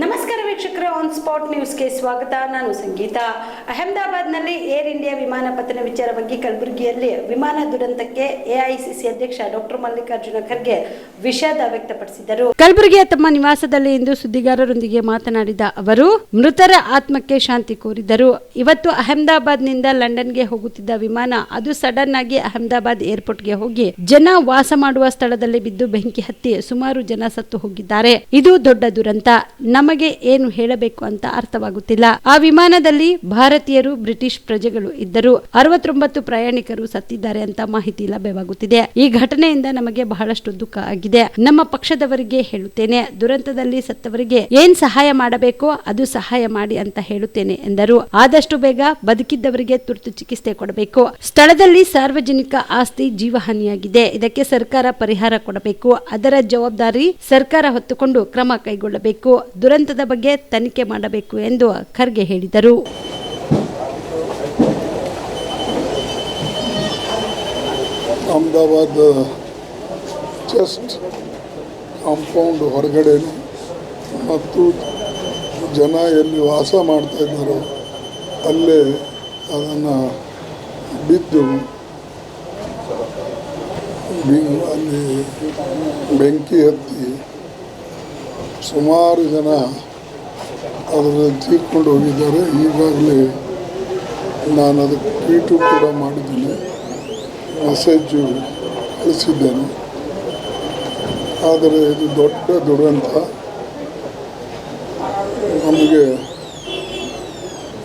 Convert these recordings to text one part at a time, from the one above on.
ನಮಸ್ಕಾರ ವೀಕ್ಷಕರ on spot ನ್ಯೂಸ್ಗೆ ಸ್ವಾಗತ. ನಾನು ಸಂಗೀತ. ಅಹಮದಾಬಾದ್ನಲ್ಲಿ ಏರ್ ಇಂಡಿಯಾ ವಿಮಾನ ಪತನ ವಿಚಾರವಾಗಿ ಕಲಬುರಗಿಯಲ್ಲಿ ವಿಮಾನ ದುರಂತಕ್ಕೆ ಎಐಸಿಸಿ ಅಧ್ಯಕ್ಷ ಡಾಕ್ಟರ್ ಮಲ್ಲಿಕಾರ್ಜುನ ಖರ್ಗೆ ವಿಷಾದ ವ್ಯಕ್ತಪಡಿಸಿದರು. ಕಲಬುರಗಿಯ ತಮ್ಮ ನಿವಾಸದಲ್ಲಿ ಇಂದು ಸುದ್ದಿಗಾರರೊಂದಿಗೆ ಮಾತನಾಡಿದ ಅವರು, ಮೃತರ ಆತ್ಮಕ್ಕೆ ಶಾಂತಿ ಕೋರಿದರು. ಇವತ್ತು ಅಹಮದಾಬಾದ್ನಿಂದ ಲಂಡನ್ಗೆ ಹೋಗುತ್ತಿದ್ದ ವಿಮಾನ ಅದು ಸಡನ್ ಆಗಿ ಅಹಮದಾಬಾದ್ ಏರ್ಪೋರ್ಟ್ಗೆ ಹೋಗಿ ಜನ ವಾಸ ಮಾಡುವ ಸ್ಥಳದಲ್ಲಿ ಬಿದ್ದು ಬೆಂಕಿ ಹತ್ತಿ ಸುಮಾರು ಜನ ಸತ್ತು ಹೋಗಿದ್ದಾರೆ. ಇದು ದೊಡ್ಡ ದುರಂತ. ನಮಗೆ ಏನು ಹೇಳಬೇಕು ಅಂತ ಅರ್ಥವಾಗುತ್ತಿಲ್ಲ. ಆ ವಿಮಾನದಲ್ಲಿ ಭಾರತೀಯರು, ಬ್ರಿಟಿಷ್ ಪ್ರಜೆಗಳು ಇದ್ದರು. ಅರವತ್ತೊಂಬತ್ತು ಪ್ರಯಾಣಿಕರು ಸತ್ತಿದ್ದಾರೆ ಅಂತ ಮಾಹಿತಿ ಲಭ್ಯವಾಗುತ್ತಿದೆ. ಈ ಘಟನೆಯಿಂದ ನಮಗೆ ಬಹಳಷ್ಟು ದುಃಖ ಆಗಿದೆ. ನಮ್ಮ ಪಕ್ಷದವರಿಗೆ ಹೇಳುತ್ತೇನೆ, ದುರಂತದಲ್ಲಿ ಸತ್ತವರಿಗೆ ಏನ್ ಸಹಾಯ ಮಾಡಬೇಕೋ ಅದು ಸಹಾಯ ಮಾಡಿ ಅಂತ ಹೇಳುತ್ತೇನೆ ಎಂದರು. ಆದಷ್ಟು ಬೇಗ ಬದುಕಿದ್ದವರಿಗೆ ತುರ್ತು ಚಿಕಿತ್ಸೆ ಕೊಡಬೇಕು. ಸ್ಥಳದಲ್ಲಿ ಸಾರ್ವಜನಿಕ ಆಸ್ತಿ ಜೀವಹಾನಿಯಾಗಿದೆ. ಇದಕ್ಕೆ ಸರ್ಕಾರ ಪರಿಹಾರ ಕೊಡಬೇಕು. ಅದರ ಜವಾಬ್ದಾರಿ ಸರ್ಕಾರ ಹೊತ್ತುಕೊಂಡು ಕ್ರಮ ಕೈಗೊಳ್ಳಬೇಕು. ದುರಂತದ ಬಗ್ಗೆ ತನಿಖೆ ಮಾಡಬೇಕು ಎಂದು ಖರ್ಗೆ ಹೇಳಿದರು. ಅಹಮದಾಬಾದ್ ಚೆಸ್ಟ್ ಕಾಂಪೌಂಡ್ ಹೊರಗಡೆ ಮತ್ತು ಜನ ಎಲ್ಲಿ ವಾಸ ಮಾಡ್ತಾ ಇದ್ದಾರೋ ಅಲ್ಲೇ ಅದನ್ನು ಬಿದ್ದು ಅಲ್ಲಿ ಬೆಂಕಿ ಹತ್ತಿ ಸುಮಾರು ಜನ ಅದನ್ನು ತೀರ್ಕೊಂಡು ಹೋಗಿದ್ದಾರೆ. ಈಗಾಗಲೇ ನಾನು ಅದಕ್ಕೆ ಟ್ವೀಟು ಕೂಡ ಮಾಡಿದ್ದೀನಿ. ಮೆಸೇಜು ಕಳಿಸಿದ್ದೇನೆ. ಆದರೆ ಇದು ದೊಡ್ಡ ದುರಂತ. ನಮಗೆ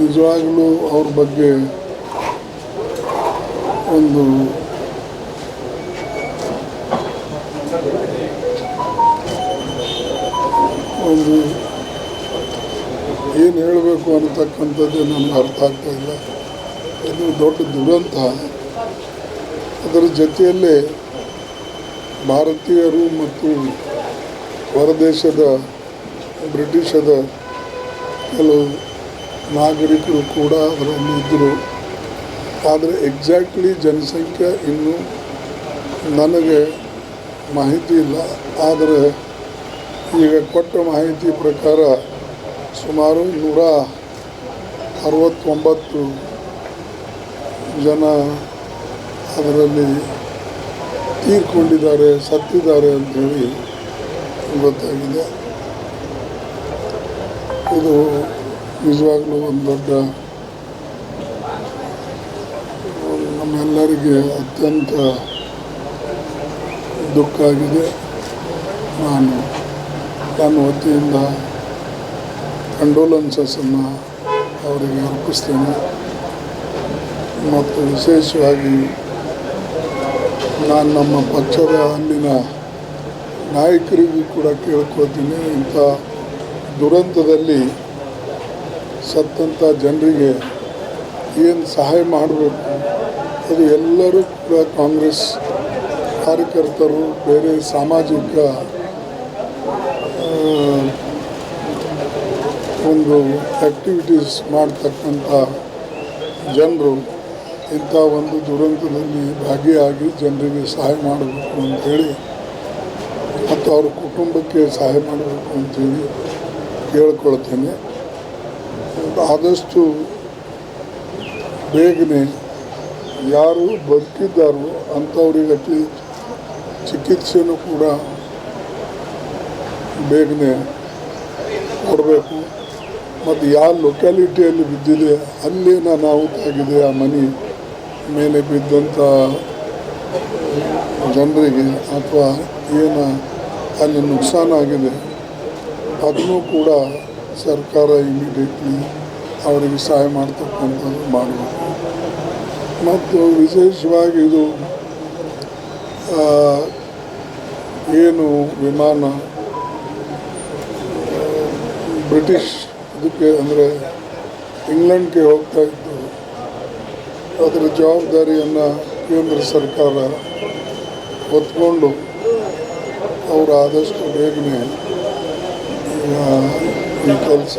ನಿಜವಾಗಲೂ ಅವ್ರ ಬಗ್ಗೆ ಒಂದು ಒಂದು ಏನು ಹೇಳಬೇಕು ಅನ್ನತಕ್ಕಂಥದ್ದು ನನಗೆ ಅರ್ಥ ಆಗ್ತಾ ಇಲ್ಲ. ಇದು ದೊಡ್ಡ ದುರಂತ. ಅದರ ಜೊತೆಯಲ್ಲೇ ಭಾರತೀಯರು ಮತ್ತು ಹೊರದೇಶದ, ಬ್ರಿಟಿಷದ ಕೆಲವು ನಾಗರಿಕರು ಕೂಡ ಅದರಲ್ಲಿ ಇದ್ದರು ಆದರೆ ಎಕ್ಸಾಕ್ಟ್ಲಿ ಜನಸಂಖ್ಯೆ ಇನ್ನೂ ನನಗೆ ಮಾಹಿತಿ ಇಲ್ಲ. ಆದರೆ ಈಗ ಕೊಟ್ಟ ಮಾಹಿತಿ ಪ್ರಕಾರ ಸುಮಾರು ನೂರ ಅರವತ್ತೊಂಬತ್ತು ಜನ ಅದರಲ್ಲಿ ತೀರ್ಕೊಂಡಿದ್ದಾರೆ, ಸತ್ತಿದ್ದಾರೆ ಅಂತೇಳಿ ಗೊತ್ತಾಗಿದೆ. ಇದು ನಿಜವಾಗ್ಲೂ ಒಂದು ದೊಡ್ಡ ನಮ್ಮೆಲ್ಲರಿಗೆ ಅತ್ಯಂತ ದುಃಖ ಆಗಿದೆ. ನಾನು ನನ್ನ ವತಿಯಿಂದ ಕಂಡೋಲೆನ್ಸಸನ್ನು ಅವರಿಗೆ ಅರ್ಪಿಸ್ತೇನೆ. ಮತ್ತು ವಿಶೇಷವಾಗಿ ನಾನು ನಮ್ಮ ಪಕ್ಷದ ಅಲ್ಲಿನ ನಾಯಕರಿಗೂ ಕೂಡ ಕೇಳ್ಕೊತೀನಿ ಇಂಥ ದುರಂತದಲ್ಲಿ ಸತ್ತಂಥ ಜನರಿಗೆ ಏನು ಸಹಾಯ ಮಾಡಬೇಕು? ಅದು ಎಲ್ಲರೂ ಕೂಡ ಕಾಂಗ್ರೆಸ್ ಕಾರ್ಯಕರ್ತರು, ಬೇರೆ ಸಾಮಾಜಿಕ ಒಂದು ಆ್ಯಕ್ಟಿವಿಟೀಸ್ ಮಾಡ್ತಕ್ಕಂಥ ಜನರು, ಇಂಥ ಒಂದು ದುರಂತದಲ್ಲಿ ಭಾಗಿಯಾಗಿ ಜನರಿಗೆ ಸಹಾಯ ಮಾಡಬೇಕು ಅಂತೇಳಿ ಮತ್ತು ಅವ್ರ ಕುಟುಂಬಕ್ಕೆ ಸಹಾಯ ಮಾಡಬೇಕು ಅಂತೇಳಿ ಕೇಳ್ಕೊಳ್ತೇನೆ. ಆದಷ್ಟು ಬೇಗನೆ ಯಾರು ಬದುಕಿದ್ದಾರೋ ಅಂಥವ್ರಿಗೆ ಅತಿ ಚಿಕಿತ್ಸೆನೂ ಕೂಡ ಬೇಗನೆ ಕೊಡಬೇಕು. ಮತ್ತು ಯಾವ ಲೊಕ್ಯಾಲಿಟಿಯಲ್ಲಿ ಬಿದ್ದಿದೆ ಅಲ್ಲೇನ ನಾವು ಆಗಿದೆ ಆ ಮನೆ ಮೇಲೆ ಬಿದ್ದಂಥ ಜನರಿಗೆ ಅಥವಾ ಏನು ಅಲ್ಲಿ ನುಕ್ಸಾನ ಆಗಿದೆ, ಅದನ್ನು ಕೂಡ ಸರ್ಕಾರ ಇಮಿಡಿಯೇಟ್ಲಿ ಅವರಿಗೆ ಸಹಾಯ ಮಾಡ್ತಕ್ಕಂಥದ್ದು ಮಾಡಬೇಕು. ಮತ್ತು ವಿಶೇಷವಾಗಿ ಇದು ಏನು ವಿಮಾನ ಬ್ರಿಟಿಷ್ ಇದಕ್ಕೆ ಅಂದರೆ ಇಂಗ್ಲೆಂಡ್ಗೆ ಹೋಗ್ತಾ ಇತ್ತು ಅದರ ಜವಾಬ್ದಾರಿಯನ್ನು ಕೇಂದ್ರ ಸರ್ಕಾರ ಹೊತ್ಕೊಂಡು ಅವರು ಆದಷ್ಟು ಬೇಗನೆ ಈ ಕೆಲಸ